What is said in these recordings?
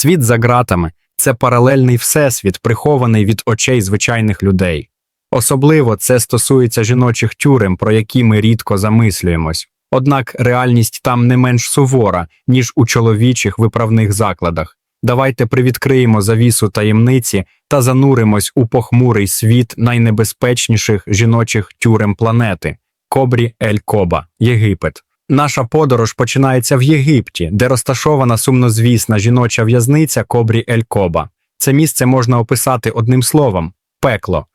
Світ за ґратами це паралельний всесвіт, прихований від очей звичайних людей. Особливо це стосується жіночих тюрем, про які ми рідко замислюємось. Однак реальність там не менш сувора, ніж у чоловічих виправних закладах. Давайте привідкриємо завісу таємниці та зануримось у похмурий світ найнебезпечніших жіночих тюрем планети Кобрі Ель Коба, Єгипет. Наша подорож починається в Єгипті, де розташована сумнозвісна жіноча в'язниця Кобрі Ель Коба. Це місце можна описати одним словом пекло.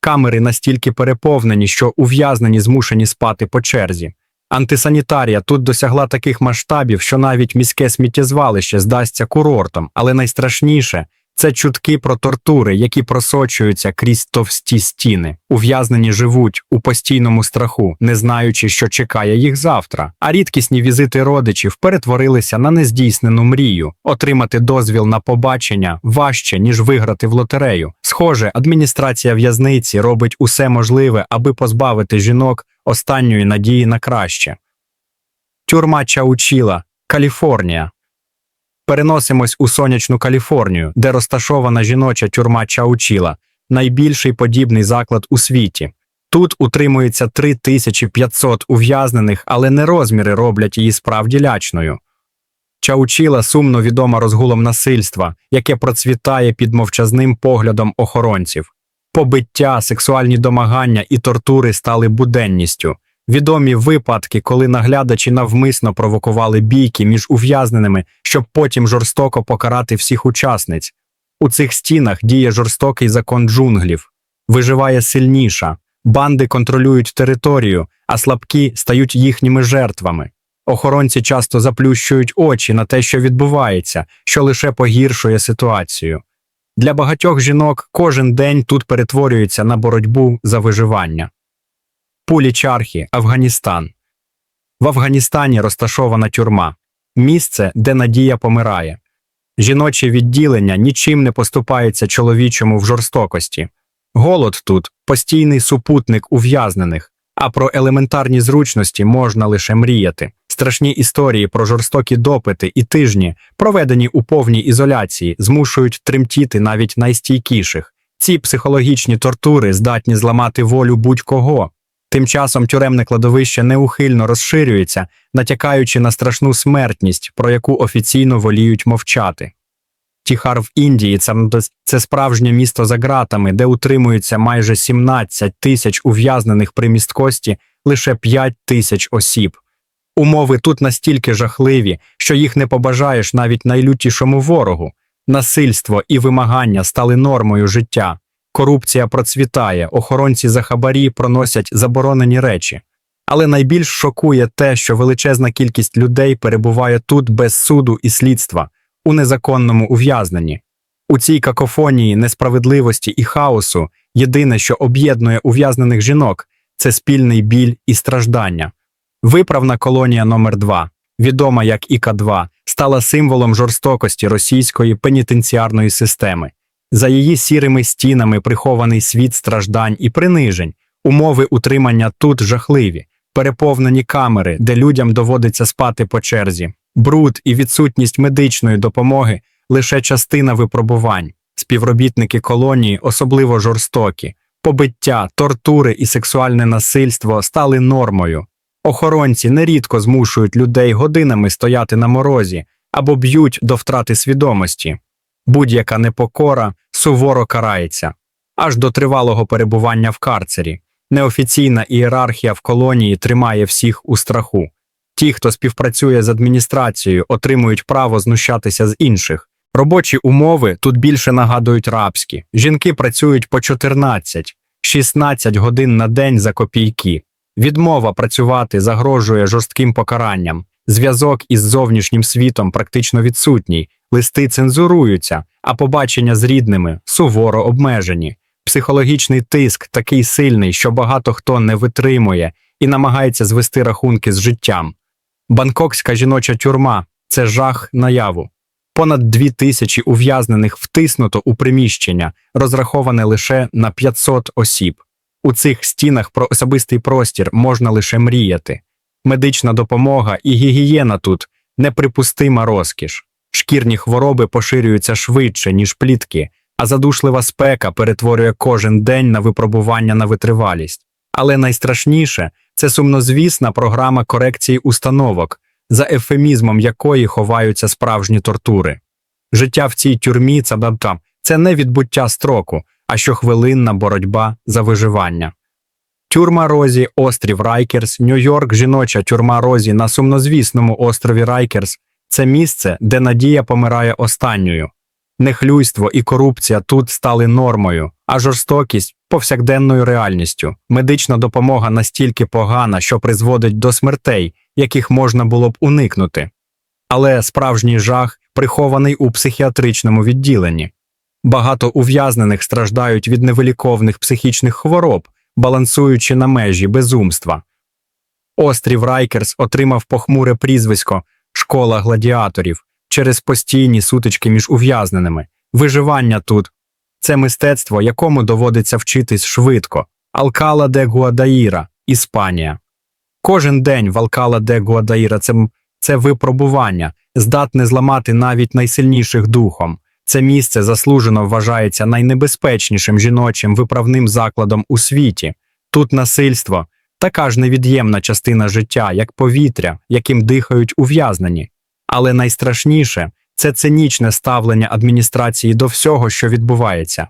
Камери настільки переповнені, що ув'язнені змушені спати по черзі. Антисанітарія тут досягла таких масштабів, що навіть міське сміттєзвалище здасться курортом, але найстрашніше це чутки про тортури, які просочуються крізь товсті стіни. Ув'язнені живуть у постійному страху, не знаючи, що чекає їх завтра. А рідкісні візити родичів перетворилися на нездійснену мрію. Отримати дозвіл на побачення важче, ніж виграти в лотерею. Схоже, адміністрація в'язниці робить усе можливе, аби позбавити жінок останньої надії на краще. Тюрма Чаучіла, Каліфорнія. Переносимось у сонячну Каліфорнію, де розташована жіноча тюрма Чаучіла, найбільший подібний заклад у світі. Тут утримується 3500 ув'язнених, але не розміри роблять її справді лячною. Чаучіла сумно відома розгулом насильства, яке процвітає під мовчазним поглядом охоронців. Побиття, сексуальні домагання і тортури стали буденністю. Відомі випадки, коли наглядачі навмисно провокували бійки між ув'язненими, щоб потім жорстоко покарати всіх учасниць. У цих стінах діє жорстокий закон джунглів, виживає сильніша, банди контролюють територію, а слабкі стають їхніми жертвами. Охоронці часто заплющують очі на те, що відбувається, що лише погіршує ситуацію. Для багатьох жінок кожен день тут перетворюється на боротьбу за виживання. Пулі Чархі, Афганістан. В Афганістані розташована тюрма місце, де надія помирає. Жіноче відділення нічим не поступається чоловічому в жорстокості. Голод тут постійний супутник ув'язнених, а про елементарні зручності можна лише мріяти. Страшні історії про жорстокі допити і тижні, проведені у повній ізоляції, змушують тремтіти навіть найстійкіших. Ці психологічні тортури здатні зламати волю будь-кого. Тим часом тюремне кладовище неухильно розширюється, натякаючи на страшну смертність, про яку офіційно воліють мовчати. Тіхар в Індії це, це справжнє місто за ґратами, де утримуються майже 17 тисяч ув'язнених при місткості лише 5 тисяч осіб. Умови тут настільки жахливі, що їх не побажаєш навіть найлютішому ворогу. Насильство і вимагання стали нормою життя. Корупція процвітає, охоронці за хабарі проносять заборонені речі. Але найбільш шокує те, що величезна кількість людей перебуває тут без суду і слідства, у незаконному ув'язненні. У цій какофонії несправедливості і хаосу єдине, що об'єднує ув'язнених жінок, це спільний біль і страждання. Виправна колонія номер 2 відома як Іка-2, стала символом жорстокості російської пенітенціарної системи. За її сірими стінами прихований світ страждань і принижень, умови утримання тут жахливі, переповнені камери, де людям доводиться спати по черзі, бруд і відсутність медичної допомоги лише частина випробувань. Співробітники колонії особливо жорстокі, побиття, тортури і сексуальне насильство стали нормою. Охоронці нерідко змушують людей годинами стояти на морозі або б'ють до втрати свідомості. Будь-яка непокора суворо карається, аж до тривалого перебування в карцері. Неофіційна ієрархія в колонії тримає всіх у страху. Ті, хто співпрацює з адміністрацією, отримують право знущатися з інших. Робочі умови тут більше нагадують рабські. Жінки працюють по 14-16 годин на день за копійки. Відмова працювати загрожує жорстким покаранням. Зв'язок із зовнішнім світом практично відсутній, листи цензуруються, а побачення з рідними суворо обмежені. Психологічний тиск такий сильний, що багато хто не витримує і намагається звести рахунки з життям. Бангкокська жіноча тюрма це жах наяву. Понад дві тисячі ув'язнених втиснуто у приміщення, розраховане лише на 500 осіб. У цих стінах про особистий простір можна лише мріяти. Медична допомога і гігієна тут неприпустима розкіш. Шкірні хвороби поширюються швидше, ніж плітки, а задушлива спека перетворює кожен день на випробування на витривалість. Але найстрашніше це сумнозвісна програма корекції установок, за ефемізмом якої ховаються справжні тортури. Життя в цій тюрмі це не відбуття строку, а щохвилинна боротьба за виживання. Тюрма Розі, острів Райкерс, Нью-Йорк, жіноча тюрма Розі на сумнозвісному острові Райкерс це місце, де надія помирає останньою. Нехлюйство і корупція тут стали нормою, а жорстокість повсякденною реальністю. Медична допомога настільки погана, що призводить до смертей, яких можна було б уникнути. Але справжній жах прихований у психіатричному відділенні. Багато ув'язнених страждають від невиліковних психічних хвороб, балансуючи на межі безумства. Острів Райкерс отримав похмуре прізвисько Школа гладіаторів через постійні сутички між ув'язненими. Виживання тут це мистецтво, якому доводиться вчитись швидко. Алкала де Гуадаїра, Іспанія. Кожен день в Алкала де Гуадаїра це, це випробування, здатне зламати навіть найсильніших духом. Це місце заслужено вважається найнебезпечнішим жіночим виправним закладом у світі. Тут насильство така ж невід'ємна частина життя, як повітря, яким дихають ув'язнені. Але найстрашніше це цинічне ставлення адміністрації до всього, що відбувається.